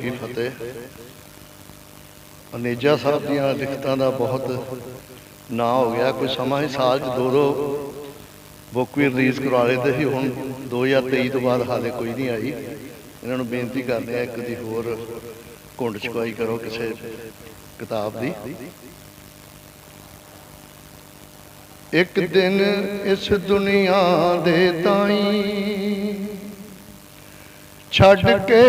ਕੀ ਫਤਿਹ। ਅਨੇਜਾ ਸਾਹਿਬ ਦੀਆਂ ਲਿਖਤਾਂ ਦਾ ਬਹੁਤ ਨਾਂ ਹੋ ਗਿਆ। ਕੋਈ ਸਮਾਂ ਹੀ ਸਾਲ 'ਚ ਦੋ ਦੋ ਬੁੱਕ ਵੀ ਰਿਲੀਜ਼ ਕਰਵਾ ਲੈਂਦੇ ਸੀ। ਹੁਣ 2023 ਤੋਂ ਬਾਅਦ ਹਾਲੇ ਕੋਈ ਨਹੀਂ ਆਈ। ਇਹਨਾਂ ਨੂੰ ਬੇਨਤੀ ਕਰਦੇ ਆ ਇੱਕ ਦੀ ਹੋਰ ਘੁੰਡ ਚੁਕਾਈ ਕਰੋ ਕਿਸੇ ਕਿਤਾਬ ਦੀ। ਇੱਕ ਦਿਨ ਇਸ ਦੁਨੀਆ ਦੇ ਤਾਈ ਛੱਡ ਕੇ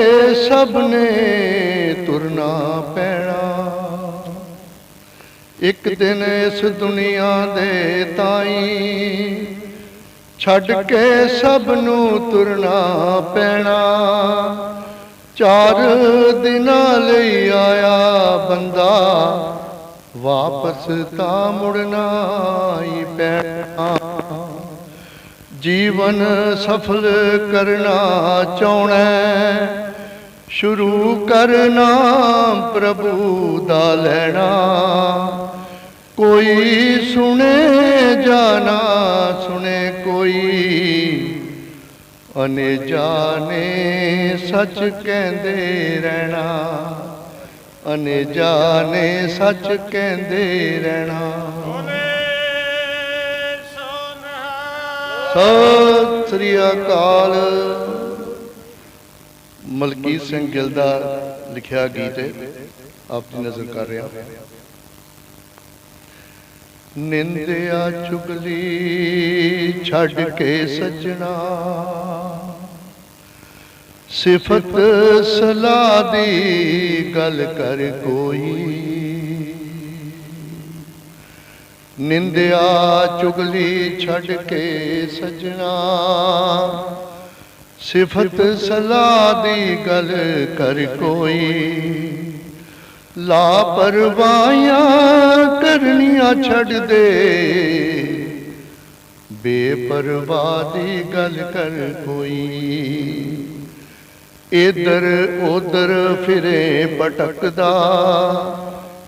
ਸਭ ਨੇ ਤੁਰਨਾ ਪੈਣਾ। ਇੱਕ ਦਿਨ ਇਸ ਦੁਨੀਆ ਦੇ ਤਾਈ ਛੱਡ ਕੇ ਸਭ ਨੂੰ ਤੁਰਨਾ ਪੈਣਾ। ਚਾਰ ਦਿਨਾਂ ਲਈ ਆਇਆ ਬੰਦਾ, ਵਾਪਸ ਤਾਂ ਮੁੜਨਾ ਹੀ ਪੈਣਾ। ਜੀਵਨ ਸਫਲ ਕਰਨਾ ਚਾਹਣਾ। ਸ਼ੁਰੂ ਕਰਨਾ ਪ੍ਰਭੂ ਦਾ ਲੈਣਾ। ਕੋਈ ਸੁਣੇ ਜਾਣਾ ਨਾ ਸੁਣੇ, ਕੋਈ ਅਨੇਜਾਨੇ ਸੱਚ ਕਹਿੰਦੇ ਰਹਿਣਾ। ਅਨੇਜਾਨੇ ਸੱਚ ਕਹਿੰਦੇ ਰਹਿਣਾ। ਸਤਿ ਸ੍ਰੀ ਅਕਾਲ। ਮਲਕੀਤ ਸਿੰਘ ਗਿੱਲ ਦਾ ਲਿਖਿਆ ਗੀਤ ਹੈ, ਆਪ ਦੀ ਨਜ਼ਰ ਕਰ ਰਿਹਾ। ਨਿੰਦਿਆ ਚੁਗਲੀ ਛੱਡ ਕੇ ਸਜਣਾ। ਸਿਫਤ ਸਲਾਹ ਦੀ ਗੱਲ ਕਰ ਕੋਈ। ਨਿੰਦਿਆ ਚੁਗਲੀ ਛੱਡ ਕੇ ਸਜਣਾ। ਸਿਫਤ ਸਲਾਹ ਦੀ ਗੱਲ ਕਰ ਕੋਈ। ਲਾਪਰਵਾਹੀਆਂ ਕਰਨੀਆਂ ਛੱਡ ਦੇ। ਬੇਪਰਵਾਹ ਦੀ ਗੱਲ ਕਰ ਕੋਈ। ਇਧਰ ਉਧਰ ਫਿਰੇ ਭਟਕਦਾ।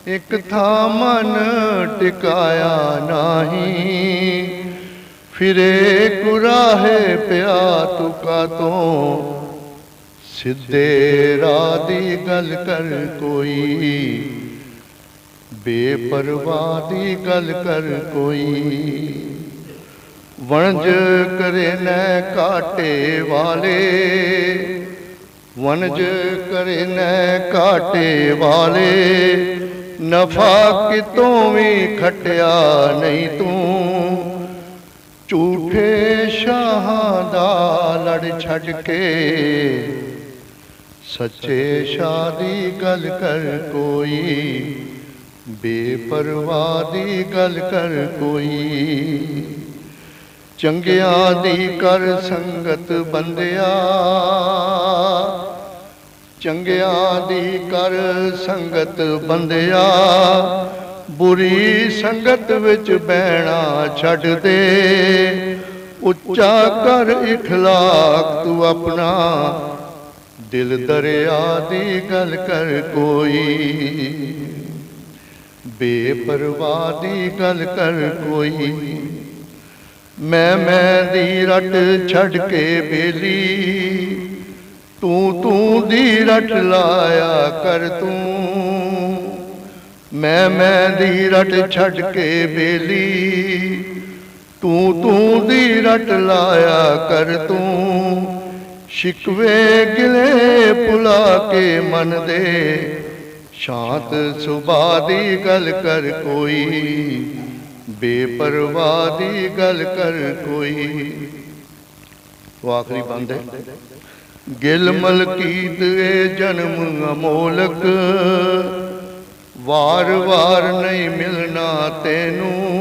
ਇੱਕ ਥਾਂ ਮਨ ਟਿਕਾਇਆ ਨਹੀਂ। ਫਿਰੇ ਕੁਰਾਹੇ ਪਿਆ ਤੁਕਾ ਤੋਂ। ਸਿੱਧੇ ਰਾਹ ਦੀ ਗੱਲ ਕਰ ਕੋਈ। ਬੇਪਰਵਾਹ ਦੀ ਗੱਲ ਕਰ ਕੋਈ। ਵਣਜ ਕਰੇ ਨੈ ਕਾਟੇ ਵਾਲੇ। ਵਣਜ ਕਰੇ ਨੈ ਕਾਟੇ ਵਾਲੇ। ਨਫਾ ਕਿਤੋਂ ਵੀ ਖਟਿਆ ਨਹੀਂ ਤੂੰ? ਝੂਠੇ ਸ਼ਾਹਾਂ ਦਾ ਲੜ ਛੱਡ ਕੇ ਸੱਚੇ ਸ਼ਾਹ ਦੀ ਗੱਲ ਕਰ ਕੋਈ, ਬੇਪਰਵਾਹ ਦੀ ਗੱਲ ਕਰ ਕੋਈ। ਚੰਗਿਆਂ ਦੀ ਕਰ ਸੰਗਤ ਬੰਦਿਆ ਚੰਗਿਆਂ ਦੀ ਕਰ ਸੰਗਤ ਬੰਦਿਆ, ਬੁਰੀ ਸੰਗਤ ਵਿੱਚ ਬਹਿਣਾ ਛੱਡ ਦੇ। ਉੱਚਾ ਕਰ ਇਖਲਾਕ ਤੂੰ ਆਪਣਾ, ਦਿਲ ਦਰਿਆ ਦੀ ਗੱਲ ਕਰ ਕੋਈ। ਬੇਪਰਵਾਹ ਦੀ ਗੱਲ ਕਰ ਕੋਈ। ਮੈਂ ਮੈਂ ਦੀ ਰਟ ਛੱਡ ਕੇ ਬੇਲੀ ਤੂੰ ਤੂੰ ਦੀ ਰਟ ਲਾਇਆ ਕਰ ਤੂੰ। ਮੈਂ ਮੈਂ ਦੀ ਰਟ ਛੱਡ ਕੇ ਬੇਲੀ। ਤੂੰ ਤੂੰ ਦੀ ਰਟ ਲਾਇਆ ਕਰ ਤੂੰ। ਸ਼ਿਕਵੇ ਗਿਲੇ ਭੁਲਾ ਕੇ ਮਨ ਦੇ। ਸ਼ਾਂਤ ਸੁਭਾ ਦੀ ਗੱਲ ਕਰ ਕੋਈ। ਬੇਪਰਵਾਹ ਦੀ ਗੱਲ ਕਰ ਕੋਈ। ਉਹ ਆਖਰੀ ਬੰਦ ਹੈ। ਗਿਲ ਮਲਕੀਤ ਏ ਜਨਮ ਅਮੋਲਕ। ਵਾਰ ਵਾਰ ਨਹੀਂ ਮਿਲਣਾ ਤੈਨੂੰ।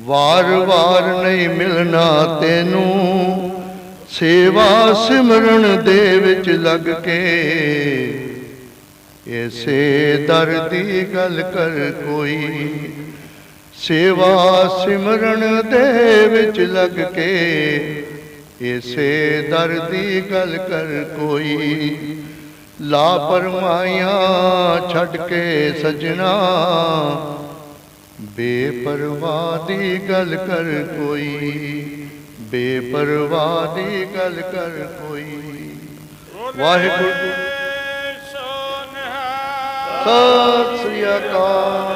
ਵਾਰ ਵਾਰ ਨਹੀਂ ਮਿਲਣਾ ਤੈਨੂੰ। ਸੇਵਾ ਸਿਮਰਨ ਦੇ ਵਿੱਚ ਲੱਗ ਕੇ। ਇਸੇ ਦਰ ਦੀ ਗੱਲ ਕਰ ਕੋਈ। ਸੇਵਾ ਸਿਮਰਨ ਦੇ ਵਿੱਚ ਲੱਗ ਕੇ। ਇਸੇ ਦਰ ਦੀ ਗੱਲ ਕਰ ਕੋਈ। ਲਾਪਰਵਾਹੀਆਂ ਛੱਡ ਕੇ ਸਜਣਾ। ਬੇਪਰਵਾਹ ਦੀ ਗੱਲ ਕਰ ਕੋਈ। ਬੇਪਰਵਾਹ ਦੀ ਗੱਲ ਕਰ ਕੋਈ। ਵਾਹਿਗੁਰੂ। ਸਤਿ ਸ੍ਰੀ ਅਕਾਲ।